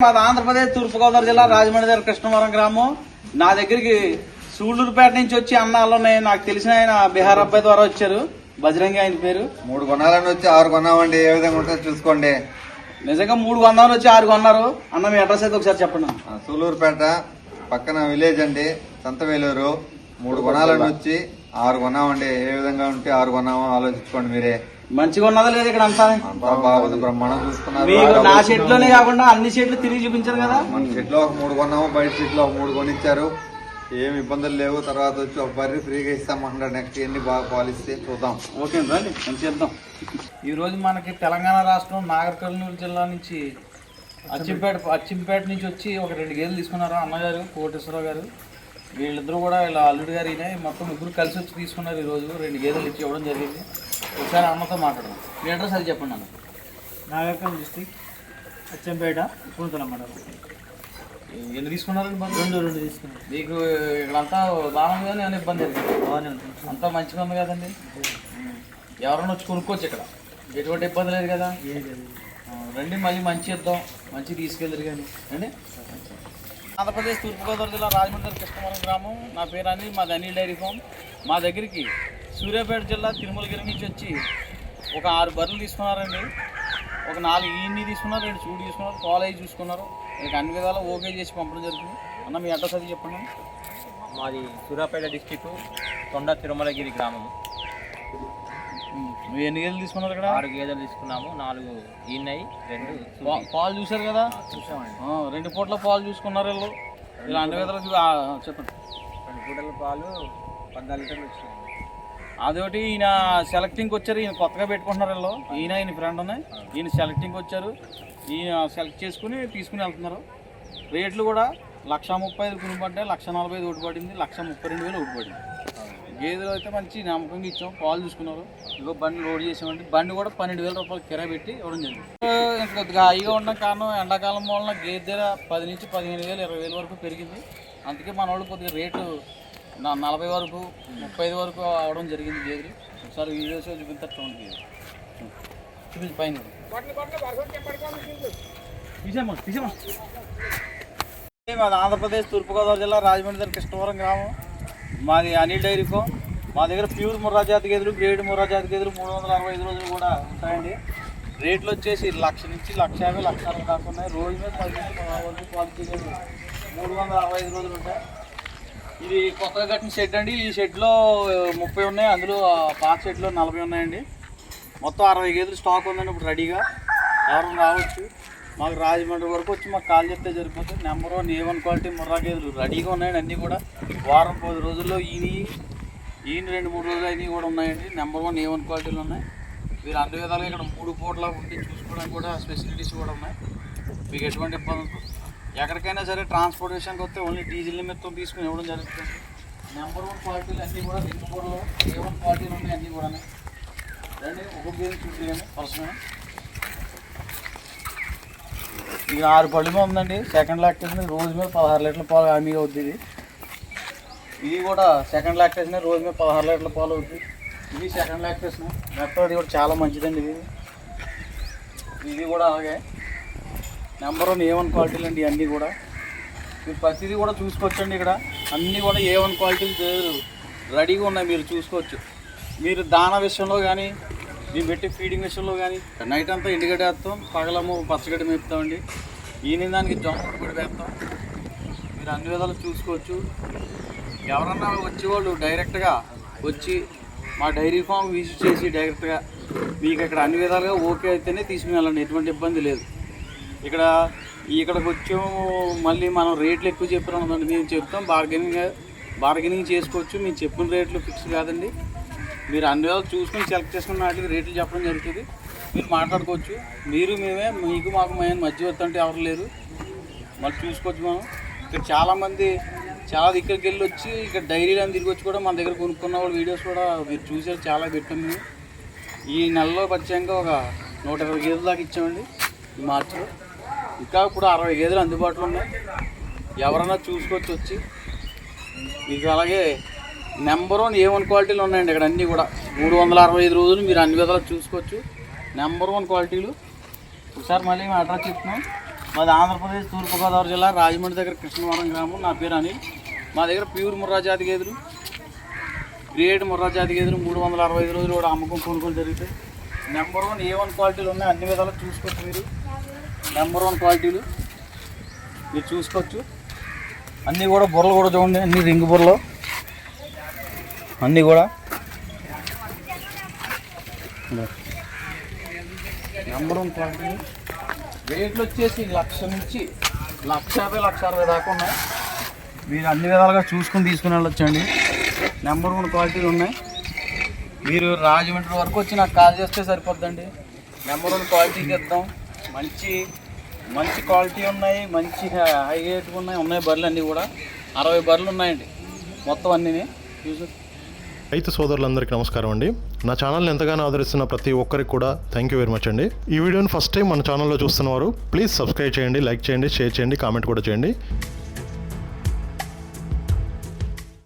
మాది ఆంధ్రప్రదేశ్ తూర్పుగోదావరి జిల్లా రాజమండ్రి దగ్గర కృష్ణవరం గ్రామం. నా దగ్గరికి సూళ్ళూరుపేట నుంచి వచ్చి అన్నాళ్ళు ఉన్నాయి నాకు తెలిసిన ఆయన బీహార్ అబ్బాయి ద్వారా వచ్చారు. బజరంగి ఆయన పేరు. మూడు కొనాలని వచ్చి ఆరు కొన్నామండి. ఏ విధంగా ఉంటుందో చూసుకోండి. నిజంగా మూడు వందలు వచ్చి ఆరు కొన్నారు. అన్న మీ అడ్రస్ అయితే ఒకసారి చెప్పండి. ఆ, సూలూరుపేట పక్కన విలేజ్ అండి. సంతవేలూరు మూడు కొనాలని వచ్చి ఆరు కొన్నామండి. ఏ విధంగా ఉంటే ఆరు కొన్నామో ఆలోచించుకోండి మీరే. మంచిగా ఉన్నదా లేదు ఇక్కడ అంతా? బాగుంది బ్రహ్మాండం చూసుకున్నారు నా షెట్లోనే కాకుండా అన్ని షెట్లు తిరిగి చూపించారు కదా? మన షెట్లో ఒక మూడు కొన్నాము బయట షెట్లో ఒక మూడు కొనిచ్చారు. ఏమి ఇబ్బందులు లేవు. తర్వాత వచ్చి ఒక బర్రీ ఫ్రీగా ఇస్తామంటున్నారు నెక్స్ట్ ఎన్ని బాగా పాలిస్తే చూద్దాం. ఓకే రండి. మంచి చేద్దాం. ఈ రోజు మనకి తెలంగాణ రాష్ట్రం నాగర్ కర్నూలు జిల్లా నుంచి అచ్చింపేట అచ్చింపేట నుంచి వచ్చి ఒక రెండు గేదెలు తీసుకున్నారు అన్నగారు కోటేశ్వరరావు గారు. వీళ్ళిద్దరూ కూడా వీళ్ళ అల్లుడు గారు మొత్తం ముగ్గురు కలిసి వచ్చి తీసుకున్నారు ఈ రోజు. రెండు గేదెలు ఇచ్చి ఇవ్వడం జరిగింది. ఒకసారి అన్నతో మాట్లాడదాం. మీ అడ్రస్ అది చెప్పండి అన్న. నాగర్కల్ డిస్టిక్ అచ్చంపేట కూతుల మండలం. ఎన్ని తీసుకున్నారండి మరి? రెండు రెండు తీసుకున్నాం. మీకు ఇక్కడంతా బాగుంది కానీ ఏమైనా ఇబ్బంది బాగానే ఉంటుంది అంతా మంచిగా ఉంది కదండి. ఎవరైనా వచ్చి కొనుక్కోవచ్చు ఇక్కడ. ఎటువంటి ఇబ్బంది లేదు కదా. ఏం లేదు. ఆ, రండి మళ్ళీ మంచి ఇద్దాం. మంచి తీసుకెళ్ళరు కానీ. రండి. ఆంధ్రప్రదేశ్ తూర్పుగోదావరి జిల్లా రాజమండ్రి కృష్ణవరం గ్రామం. నా పేరు అనిల్ మాది అనిల్ డైరీ ఫామ్. మా దగ్గరికి సూర్యాపేట జిల్లా తిరుమలగిరి నుంచి వచ్చి ఒక ఆరు బర్రెలు తీసుకున్నారండి. ఒక నాలుగు ఈన్ని తీసుకున్నారు రెండు చూడు తీసుకున్నారు కాలేజ్ చూసుకున్నారు. మీకు అన్ని విధాలు ఓకే చేసి పంపడం జరుగుతుంది. అన్న మీ అడ్రస్ అది చెప్పండి. మాది సూర్యాపేట డిస్టిక్ తొండ తిరుమలగిరి గ్రామం. మీరు ఎన్ని గేదెలు తీసుకున్నారు ఇక్కడ? ఆరు గేదెలు తీసుకున్నాము నాలుగు ఈన్నయి రెండు పాలు చూశారు కదా? చూసామండి రెండు పూట్ల పాలు చూసుకున్నారు వీళ్ళు. ఇలా అన్ని విధాలు చెప్పండి. రెండు పూటల పాలు పద్నాలుగు లీటర్లు వచ్చినాయి అదొకటి ఈయన సెలెక్టింగ్కి వచ్చారు ఈయన కొత్తగా పెట్టుకుంటున్నారు వీళ్ళు. ఈయన ఈయన ఫ్రెండ్ ఉన్నాయి ఈయన సెలెక్టింగ్కి వచ్చారు. ఈయన సెలెక్ట్ చేసుకుని తీసుకుని వెళ్తున్నారు. రేట్లు కూడా లక్ష ముప్పై ఐదు కొన్ని పడ్డాయి లక్ష నలభై ఐదు ఒకటి పడింది లక్ష ముప్పై రెండు వేలు ఒకటి పడింది. గేదెలు అయితే మంచి నమ్మకంగా ఇచ్చాం పాలు చూసుకున్నారు. ఇగో బండి లోడ్ చేసామండి. బండి కూడా పన్నెండు వేల రూపాయలు కిరా పెట్టి ఇవ్వడం జరిగింది. కొద్దిగా హైగా ఉండడం కారణం ఎండాకాలం వలన గేదె పది నుంచి పదిహేను వేలు ఇరవై వేల వరకు పెరిగింది. అందుకే మన వాళ్ళు కొద్దిగా రేటు నా నలభై వరకు ముప్పై ఐదు వరకు అవడం జరిగింది గేదెలు ఒకసారి వీడియోస్ చూపిస్తారు చూడండి చూపించి పైన తీసేమా తీసేమా మాది ఆంధ్రప్రదేశ్ తూర్పుగోదావరి జిల్లా రాజమండ్రి దగ్గర కృష్ణవరం గ్రామం. మాది అనిల్ డైరీ ఫామ్. మా దగ్గర ప్యూర్ ముర్రా జాతి గేదెలు గ్రేడ్ ముర్రా జాతి గేదెలు మూడు వందల అరవై ఐదు రోజులు కూడా ఉంటాయండి. రేట్లు వచ్చేసి లక్ష నుంచి లక్ష యాభై లక్ష అరవై దాకా ఉన్నాయి. రోజు మీద పది నుంచి పదహారు వరకు క్వాలిటీ గేదెలు మూడు వందల అరవై ఐదు రోజులు ఉంటాయి. ఇది కొత్తగా కట్టిన షెడ్ అండి. ఈ షెడ్లో ముప్పై ఉన్నాయి. అందులో పాత షెడ్లో నలభై ఉన్నాయండి. మొత్తం అరవై గేదెలు స్టాక్ ఉందండి ఇప్పుడు రెడీగా. ఎవరు రావచ్చు. మాకు రాజమండ్రి వరకు వచ్చి మాకు కాల్ చెప్తే సరిపోతుంది. Number one A one quality Murrah గేదెలు రెడీగా ఉన్నాయండి అన్నీ కూడా. వారం పది రోజుల్లో ఈని ఈయన రెండు మూడు రోజులు అయినవి కూడా ఉన్నాయండి. నెంబర్ వన్ ఏ వన్ క్వాలిటీలు ఉన్నాయి. మీరు అన్ని విధాలుగా ఇక్కడ మూడు పూట్ల ఉండి చూసుకోవడానికి కూడా ఫెసిలిటీస్ కూడా ఉన్నాయి. మీకు ఎటువంటి ఇబ్బంది ఎక్కడికైనా సరే ట్రాన్స్పోర్టేషన్కి వస్తే ఓన్లీ డీజిల్ నిమిత్తం తీసుకుని ఇవ్వడం జరుగుతుంది నెంబర్ వన్ క్వాలిటీలు అన్నీ కూడా రెండు కూరలో ఏ వన్ క్వాలిటీలు ఉన్నాయి అన్నీ కూడా రండి ఒక్కొక్క గేమ్ చూపించండి పర్సనల్ ఇది ఆరు పళ్ళు మీద ఉందండి సెకండ్ లాక్టేషన్ రోజు మీద పదహారు లీటర్ల పాలు హామీగా అవుద్ది ఇది ఇది కూడా సెకండ్ లాక్టేషన్ రోజు మీద పదహారు లీటర్ల పాలు అవుద్ది ఇది సెకండ్ లాక్టేషన్ మెత్తది కూడా చాలా మంచిదండి ఇది ఇది కూడా అలాగే నెంబర్ వన్ ఏ వన్ క్వాలిటీలు అండి అన్నీ కూడా. మీరు ప్రతిదీ కూడా చూసుకోవచ్చండి ఇక్కడ. అన్నీ కూడా ఏ వన్ క్వాలిటీలు రెడీగా ఉన్నాయి మీరు చూసుకోవచ్చు. మీరు దాన విషయంలో కానీ మేము పెట్టి ఫీడింగ్ విషయంలో కానీ నైట్ అంతా ఎండుగడ్డ వేస్తాం పగలము పచ్చగడ్డ మేపుతామండి. ఈయన దానికి జొన్న కూడా వేస్తాం. మీరు అన్ని విధాలు చూసుకోవచ్చు. ఎవరన్నా వచ్చేవాళ్ళు డైరెక్ట్గా వచ్చి మా డైరీ ఫామ్ విజిట్ చేసి డైరెక్ట్గా మీకు ఇక్కడ అన్ని విధాలుగా ఓకే అయితేనే తీసుకుని వెళ్ళండి. ఎటువంటి ఇబ్బంది లేదు. ఇక్కడ ఇక్కడికి వచ్చాము మళ్ళీ మనం రేట్లు ఎక్కువ చెప్పారనుకోండి మేము చెప్తాం బార్గెనింగ్ బార్గెనింగ్ చేసుకోవచ్చు. మేము చెప్పిన రేట్లు ఫిక్స్ కాదండి. మీరు అన్ని రోజులు చూసుకొని సెలెక్ట్ చేసుకున్న వాటికి రేట్లు చెప్పడం జరుగుతుంది. మీరు మాట్లాడుకోవచ్చు. మీరు మేమే మీకు మాకు మేము మధ్యవర్తి అంటే ఎవరు లేరు. మళ్ళీ చూసుకోవచ్చు మనం. ఇక్కడ చాలామంది చాలా దగ్గరికి వెళ్ళి వచ్చి ఇక్కడ డైరీలు అని తిరిగి వచ్చి కూడా మన దగ్గర కొనుక్కున్న వాళ్ళ వీడియోస్ కూడా మీరు చూసారు. చాలా పెట్టాం మేము. ఈ నెలలో వచ్చాక ఒక నూట ఇరవై గేదెల దాకా ఇచ్చామండి. ఈ మార్చిలో. ఇంకా కూడా అరవై గేదెలు అందుబాటులో ఉన్నాయి. ఎవరైనా చూసుకోవచ్చు వచ్చి. మీకు అలాగే నెంబర్ వన్ ఏ వన్ క్వాలిటీలు ఉన్నాయండి ఇక్కడ అన్నీ కూడా. మూడు వందల అరవై ఐదు రోజులు మీరు అన్ని విధాలు చూసుకోవచ్చు. నెంబర్ వన్ క్వాలిటీలు. ఒకసారి మళ్ళీ మేము అడ్రస్ చెప్తున్నాం. మాది ఆంధ్రప్రదేశ్ తూర్పుగోదావరి జిల్లా రాజమండ్రి దగ్గర కృష్ణవరం గ్రామం. నా పేరు అనిల్. మా దగ్గర ప్యూర్ ముర్రా జాతి గేదెలు. గ్రేడ్ ముర్రా జాతి గేదెలు మూడు వందల అరవై ఐదు రోజులు కూడా అమ్మకం కొనుగోలు జరుగుతాయి. నెంబర్ వన్ ఏ వన్ క్వాలిటీలు ఉన్నాయి. అన్ని విధాలు చూసుకోవచ్చు మీరు. నెంబర్ వన్ క్వాలిటీలు. మీరు చూసుకోవచ్చు. అన్నీ కూడా బుర్రలు కూడా చూడండి అన్ని రింగ్ బుర్రలు. అన్నీ కూడా. నెంబర్ వన్ క్వాలిటీ రేట్లు వచ్చేసి లక్ష నుంచి లక్ష యాభై లక్ష అరవై దాకా ఉన్నాయి. మీరు అన్ని విధాలుగా చూసుకుని తీసుకుని వెళ్ళొచ్చండి. నెంబర్ వన్ క్వాలిటీలు ఉన్నాయి. మీరు రాజమండ్రి వరకు వచ్చి నాకు కాల్ చేస్తే సరిపోద్దండి. నెంబర్ వన్ క్వాలిటీకి ఇద్దాం. మంచి మంచి క్వాలిటీ ఉన్నాయి మంచి హై రేట్ ఉన్నాయి ఉన్నాయి బర్రెలు అన్నీ కూడా. అరవై బర్రెలు ఉన్నాయండి మొత్తం అన్నీ రైతు సోదరులందరికీ నమస్కారం అండి. నా ఛానల్ని ఎంతగానో ఆదరిస్తున్న ప్రతి ఒక్కరికి కూడా థ్యాంక్ యూ వెరీ మచ్ అండి. ఈ వీడియోని ఫస్ట్ టైం మన ఛానల్లో చూస్తున్నవారు ప్లీజ్ సబ్స్క్రైబ్ చేయండి లైక్ చేయండి షేర్ చేయండి కామెంట్ కూడా చేయండి.